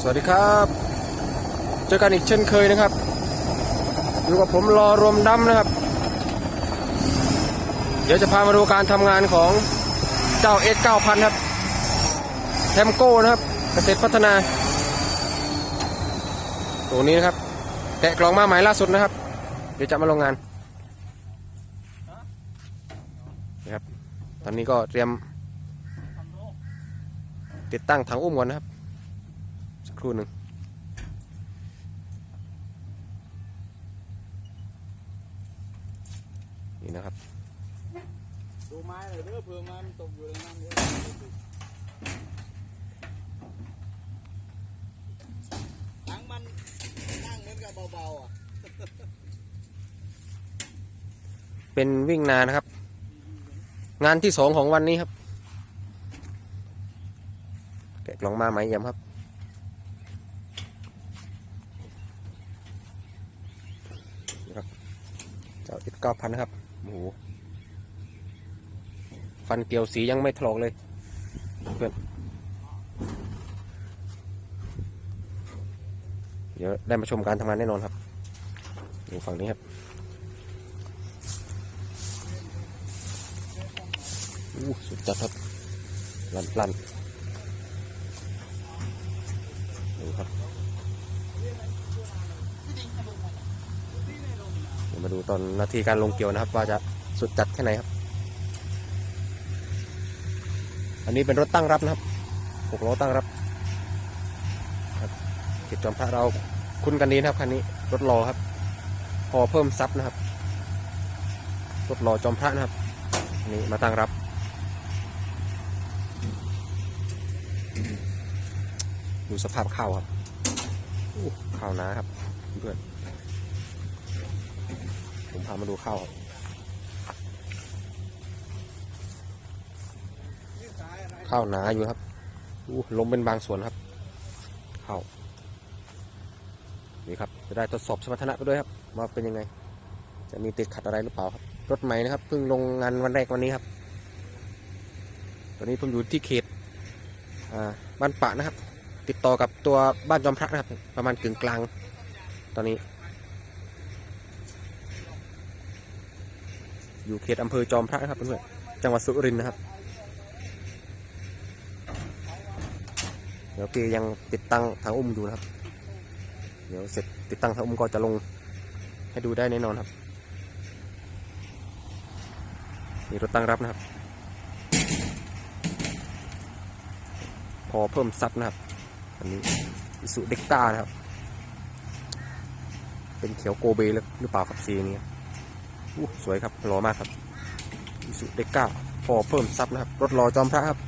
สวัสดีครับ เจอกันอีกเช่นเคยนะครับ อยู่กับผมรอรวมดำนะครับ เดี๋ยวจะพามาดูการทำงานของเจ้าเอสเก้าพันครับแทมโก้นะครับ เกษตรพัฒนา ตัวนี้นะครับแกะกล่องมาใหม่ล่าสุดนะครับ เดี๋ยวจะมาลงงานนะครับ ตอนนี้ก็เตรียมติดตั้งถังอุ้มก่อนนะครับ ครู่หนึ่งนี่นะครับ ดูไม้เลยเด้อเผื่อมันตกอยู่ในนั้นเด้อถังมันนั่งเหมือนกับเบาๆอะ เป็นวิ่งนานะครับ งานที่สองของวันนี้ครับ แกะกล่องมาไหมยำครับ นี่ครับ เจ้าอิดเก้าพันนะครับโอ้โหฟันเกลียวสียังไม่ถลอกเลยเพื่อนเดี๋ยวได้มาชมการทำงานแน่นอนครับอยู่ฝั่งนี้ครับอู้สุดจัดครับ ลันลันดูครับ มาดูตอนนาทีการลงเกี่ยวนะครับ ว่าจะสุดจัดแค่ไหนครับ อันนี้เป็นรถตั้งรับนะครับหกล้อตั้งรับครับเขตจอมพระเราคุ้นกันดีนะครับคันนี้รถรอครับพอเพิ่มซับนะครับรถรอจอมพระนะครับนนี้มาตั้งรับดูสภาพข้าวครับข้าวนาครับเพื่อน พามาดูข้าวครับข้าวหนาอยู่ครับอู้ลมเป็นบางส่วนครับข้าวนี่ครับจะได้ทดสอบสมรรถนะไปด้วยครับว่าเป็นยังไง จะมีติดขัดอะไรหรือเปล่าครับรถใหม่นะครับเพิ่งลงงานวันแรกวันนี้ครับ ตอนนี้ผมอยู่ที่เขตบ้านปะนะครับ ติดต่อกับตัวบ้านจอมพระนะครับ ประมาณกึ่งกลาง ตอนนี้ อยู่เขตอำเภอจอมพระนะครับเพื่อนๆจังหวัดสุรินทร์นะครับ เดี๋ยวพี่ยังติดตั้งทางอุ้มอยู่นะครับ เดี๋ยวเสร็จติดตั้งทางอุ้มก็จะลงให้ดูได้แน่นอนครับมีรถตั้งรับนะครับ พอเพิ่มซับนะครับ อันนี้อิสุเด็กต้านะครับ เป็นเขียวโกเบหรือเปล่าครับสีนี้ สวยครับหล่อมากครับอิสุเด็กต้าพอเพิ่มซับนะครับ รถรอจอมพระครับ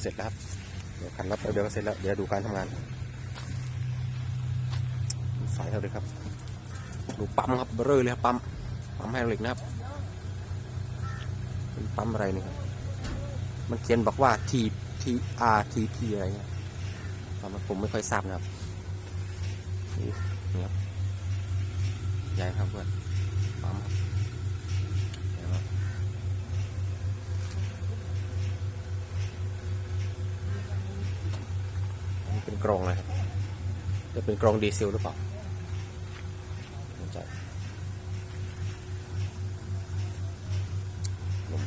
เสร็จแล้วครับ เดี๋ยวขันรับเดี๋ยวก็เสร็จแล้ว เดี๋ยวดูการทำงาน สายเท่าเลยครับ ดูปั๊มครับเบอร์เรอเลยครับปั๊ม ปั๊มไฮดรอลิกนะครับ เป็นปั๊มอะไรนี่ครับ มันเขียนบอกว่า T T R T P อะไรเงี้ยปั๊มผมไม่ค่อยทราบนะครับนี่ครับใหญ่ครับเพื่อนปั๊มเป็นกรองอะไรครับจะเป็นกรองดีเซลหรือเปล่าไม่ใช่ลม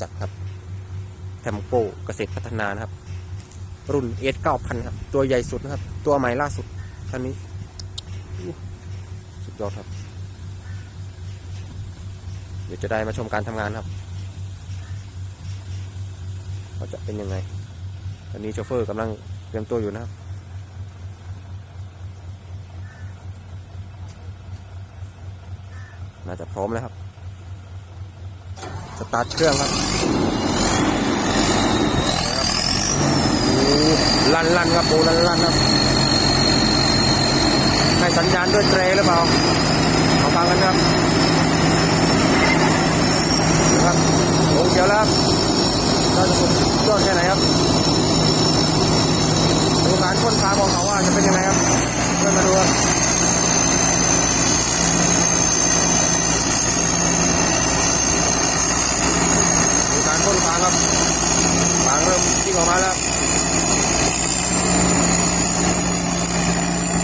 จัดครับแทมโก้เกษตรพัฒนานะครับ รุ่นเอสเก้าพันครับ ตัวใหญ่สุดนะครับ ตัวใหม่ล่าสุดคันนี้ สุดยอดครับ เดี๋ยวจะได้มาชมการทำงานครับว่าจะเป็นยังไง ตอนนี้โชเฟอร์กำลังเตรียมตัวอยู่นะครับน่าจะพร้อมแล้วครับ สตาร์ทเครื่องครับลั่นลั่นครับโอ้ลั่นลั่นครับให้สัญญาณด้วยเตรหรือเปล่ามาฟังกันครับนะครับลงเดี๋ยวแล้วครับเราจะสุดยอดแค่ไหนครับดูการค้นฟ้าของเขาว่าจะเป็นยังไงครับ แล้ว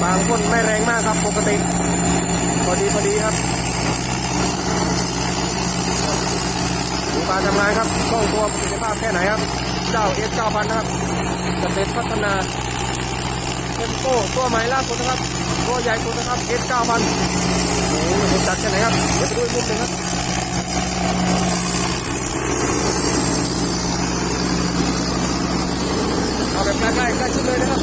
บางคนไม่แรงมากครับปกติพอดีพอดีครับดูการทำงานครับกล้องตัวประสิทธิภาพแค่ไหนครับ เจ้าเอสเก้าพันนะครับเกษตรพัฒนาเทมโก้ตัวใหม่ล่าสุดนะครับตัวใหญ่สุดนะครับเอสเก้าพันโอ้โหมันจัดแค่ไหนครับเดี๋ยวไปดูอีกมุมหนึ่งครับเอาแบบใกล้ๆใกล้ชิดเลยนะครับ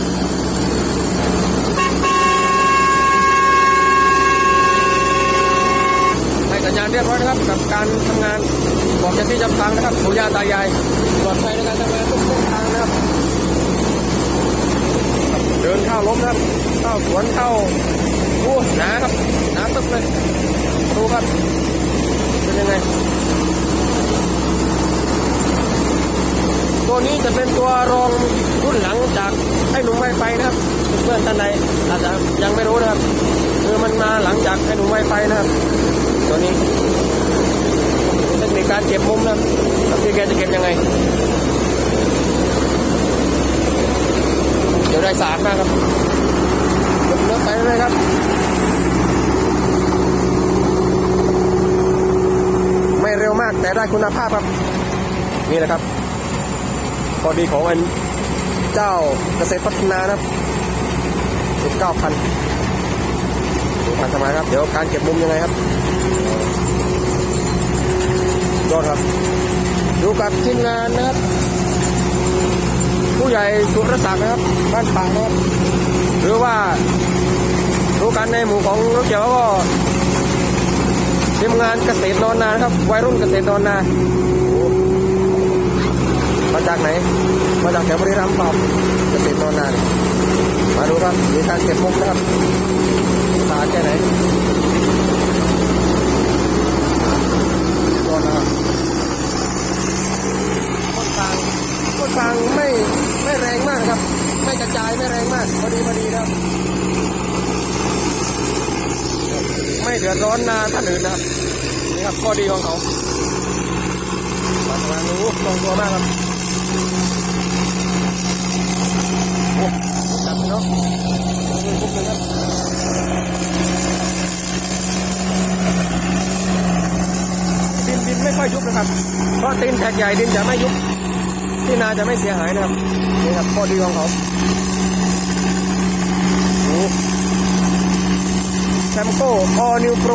ให้สัญญาณเรียบร้อย นะครับกับการทำงานบอกเจ้าที่จำทางนะครับปู่ย่าตายายปลอดภัยในการทำงานทุกเส้นทางนะครับ เดินเข้าล้มนะครับเข้าสวนเข้าโอ้หนาครับหนาตึกเลยดูครับเป็นยังไง ตัวนี้จะเป็นตัวรองรุ่นหลังจากไอ้หนุ่มไวไฟนะครับเพื่อนท่านใดอาจจะยังไม่รู้นะครับคือมันมาหลังจากไอ้หนุ่มไวไฟนะครับ ตัวนี้เทคนิคการเก็บมุมนะพี่แกจะเก็บยังไง เดี๋ยวได้สารมากครับเลิกไปเลยครับไม่เร็วมากแต่ได้คุณภาพครับ นี่นะครับพอดีของกันเจ้าเกษตรพัฒนานะครับ19,000 มาทำไมครับ เดี๋ยวการเก็บมุมยังไงครับยอดครับ ดูกับทีมงานนะครับ ผู้ใหญ่สุรศักดิ์นะครับ บ้านปางนะครับ หรือว่าดูกันในหมู่ของรถเกี่ยวก็ทีมงานเกษตรนอนนาครับ วัยรุ่นเกษตรนอนนามาจากไหน มาจากแถวบริรัมย์เป่าเกษตรนอนนามาดูครับมีการเก็บมุมนะครับ สาแค่ไหนโดนนะครับต้นฟางต้นฟางไม่ไม่แรงมากครับ ไม่กระจายไม่แรงมากพอดีพอดีครับ ไม่เดือดร้อนนาท่านอื่นนะครับนี่ครับข้อดีของเขามาทำงานรู้ตรงตัวมากครับโอ้จับเนาะเลยปุ๊บเลยครับ ดินดินไม่ค่อยยุบนะครับ เพราะตีนแท็กใหญ่ดินจะไม่ยุบ ที่นาจะไม่เสียหายนะครับ นี่ครับข้อดีของเขาโอ้แชมโก้ออนิวโปร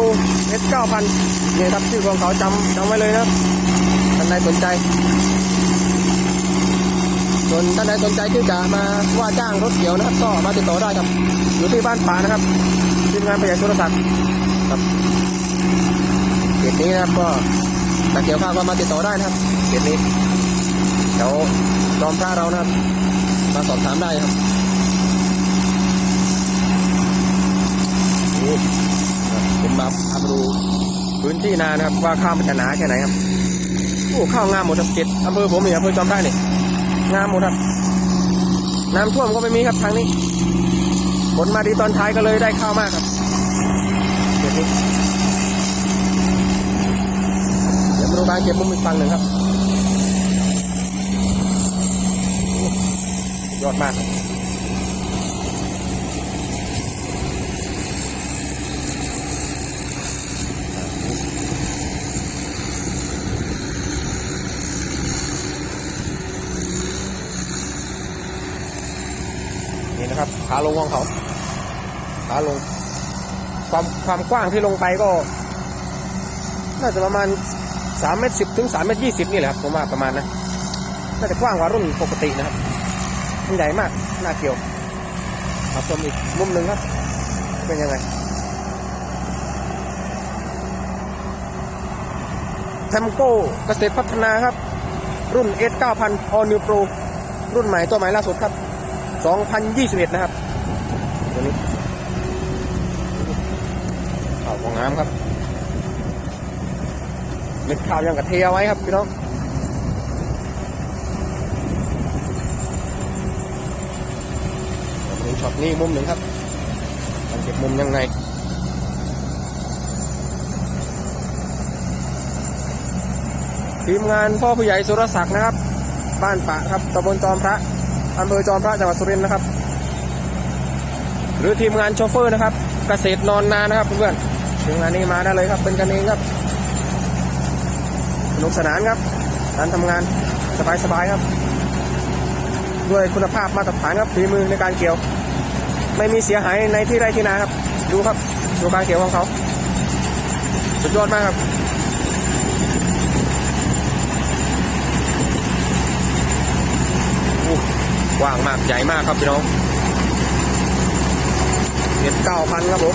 เอสเก้าพันนี่ครับชื่อของเขาจำจำไว้เลยนะท่านใดสนใจ ส่วนท่านใดสนใจที่จะมาว่าจ้างรถเกี่ยวนะครับ ก็มาติดต่อได้ครับ อยู่ที่บ้านป่านะครับทีมงานประหยัดโทรศัพท์ครับ ตนี้นะครับก็ถ้าเกี่ยวข้าวก็มาติดต่อได้นะครับเขตนี้เดี๋ยวจอมพระเรานะครับมาสอบถามได้ครับนี่ครับผมมาพาดูพื้นที่นานะครับว่าข้าวมันจะหนาแค่ไหนครับโอ้ข้าวงามหมดครับเจ็ดอำเภอผมนี่อำเภอจอมพระนี่งามหมดครับ น้ำท่วมก็ไม่มีครับทางนี้ฝนมาดีตอนท้ายก็เลยได้ข้าวมากครับเดี๋ยวนี้ เดี๋ยวมาดูการเก็บมุมอีกฝั่งหนึ่งครับ ยอดมากครับนี่นะครับขาลงของเขาขาลง ความความกว้างที่ลงไปก็ น่าจะประมาณ สามเมตรสิบถึงสามเมตรยี่สิบนี่แหละครับผมว่าประมาณนะน่าจะกว้างกว่ารุ่นปกตินะครับมันใหญ่มากน่าเกี่ยวครับชมอีกมุมหนึ่งครับ เป็นยังไง แทมโก้เกษตรพัฒนาครับ รุ่น S 9000 All New Pro รุ่นใหม่ตัวใหม่ล่าสุดครับ 2021 นะครับ ตัวนี้ข่าวของน้ำครับ เม็ดข้าวยังกระเทียไว้ครับพี่น้องดูช็อตนี้มุมหนึ่งครับการเก็บมุมยังไงทีมงานพ่อผู้ใหญ่สุรศักดิ์นะครับ บ้านปะครับตำบลจอมพระอำเภอจอมพระจังหวัดสุรินทร์นะครับ หรือทีมงานโชเฟอร์นะครับ เกษตรนอนนานนะครับเพื่อนๆทีมงานนี้มาได้เลยครับเป็นกันเองครับ สนุกสนานครับ การทำงานสบายๆครับ ด้วยคุณภาพมาตรฐานครับฝีมือในการเกี่ยว ไม่มีเสียหายในที่ไร่ที่นาครับ ดูครับดูการเกี่ยวของเขา สุดยอดมากครับอู้กว้างมากใหญ่มากครับพี่น้องเห็ดเก้าพันครับผม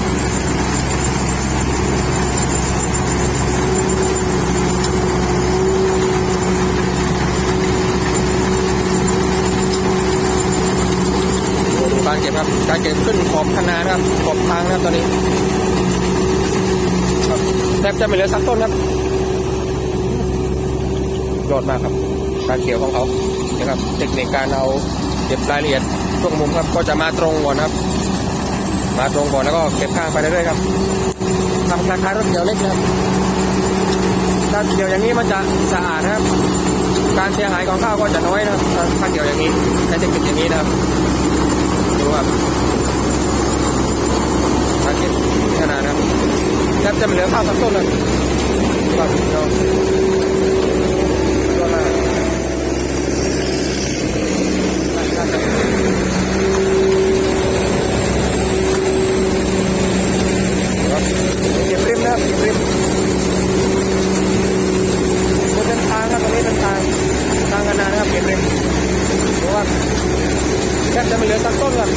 การเก็บครับการเก็บขึ้นขอบคนานะครับขอบทางนะครับตอนนี้แทบจะไม่เหลือสักต้นครับยอดมากครับ การเกี่ยวของเขานะครับเทคนิคการเอาเก็บรายละเอียดช่วงมุมครับ ก็จะมาตรงก่อนครับ มาตรงก่อนแล้วก็เก็บข้างไปเรื่อยๆครับทำคล้ายๆรถเกี่ยวเล็กนะครับถ้าเกี่ยวอย่างนี้มันจะสะอาดนะครับ การเสียหายของข้าวก็จะน้อยนะครับถ้าเกี่ยวอย่างนี้ใช้เทคนิคอย่างนี้นะครับ ครับมาเก็บขนาดนะครับแทบจะไม่เหลือข้าวสักต้นเลยดูครับพี่น้องยอดมากน่าจะเก็บริมนะครับเก็บริมเป็นทางครับตรงนี้เป็นทางทางกันนานะครับเก็บริมดูว่า แทบจะไม่เหลือสักต้นครับ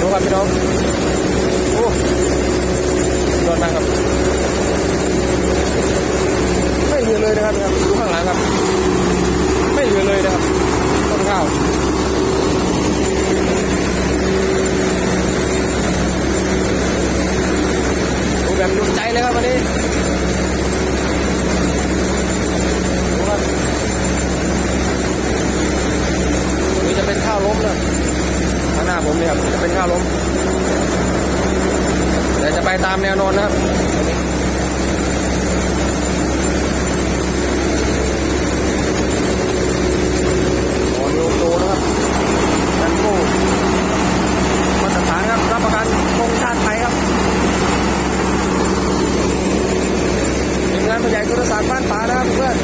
ดูครับพี่น้อง โอ้ยอดมากครับ ไม่เหลือเลยนะครับนะครับดูข้างหลังครับ ไม่เหลือเลยนะครับ ต้นข้าว ดูแบบดูใจเลยครับวันนี้ดูครับ ตรงนี้จะเป็นข้าวล้มนะข้างหน้าผมเนี่ยครับจะเป็นข้าวล้มแต่จะไปตามแนวนอนนะครับออนิวโตนะครับดันโก้มาตรฐานครับรับประกันคงชาติไทยครับทีมงานผู้ใหญ่สุรศักดิ์บ้านป่านะครับเพื่อน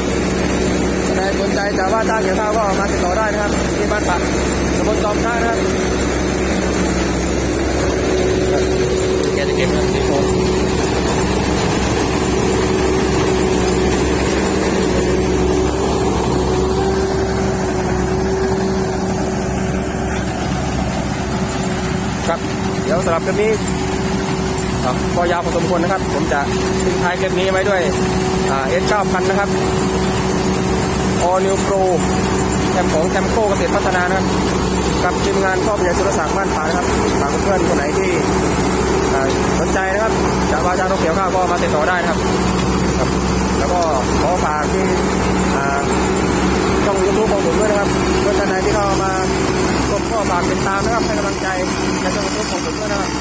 ใครสนใจจะว่าจ้างเกี่ยวข้าวก็มาติดต่อได้นะครับ ที่บ้านปักตำบลจอมท่านะครับแกจะเก็บเงินที่ผมครับ เดี๋ยวสำหรับคลิปนี้อะก็ยาวพอสมควรนะครับ ผมจะทิ้งท้ายคลิปนี้ไว้ด้วยเอสเก้าพันนะครับออนิวโปรแคมของแคมโคเกษตรพัฒนานะครับกับทีมงานพ่อพญาสุรศักดิ์บ้านผานะครับฝากเพื่อนคนไหนที่สนใจนะครับจะว่าจ้างนกเขียวข้าวก็มาติดต่อได้นะครับ แล้วก็ขอฝากที่ช่องยูทูบของผมด้วยนะครับเพื่อนท่านไหนที่เข้ามา กดก็ฝากติดตามนะครับให้กำลังใจในช่องยูทูบของผมด้วยนะครับ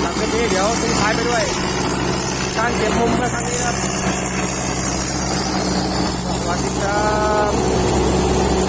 หลังคลิปนี้เดี๋ยวทิ้งท้ายไปด้วย การเก็บมุมในครั้งนี้นะครับสวัสดีครับ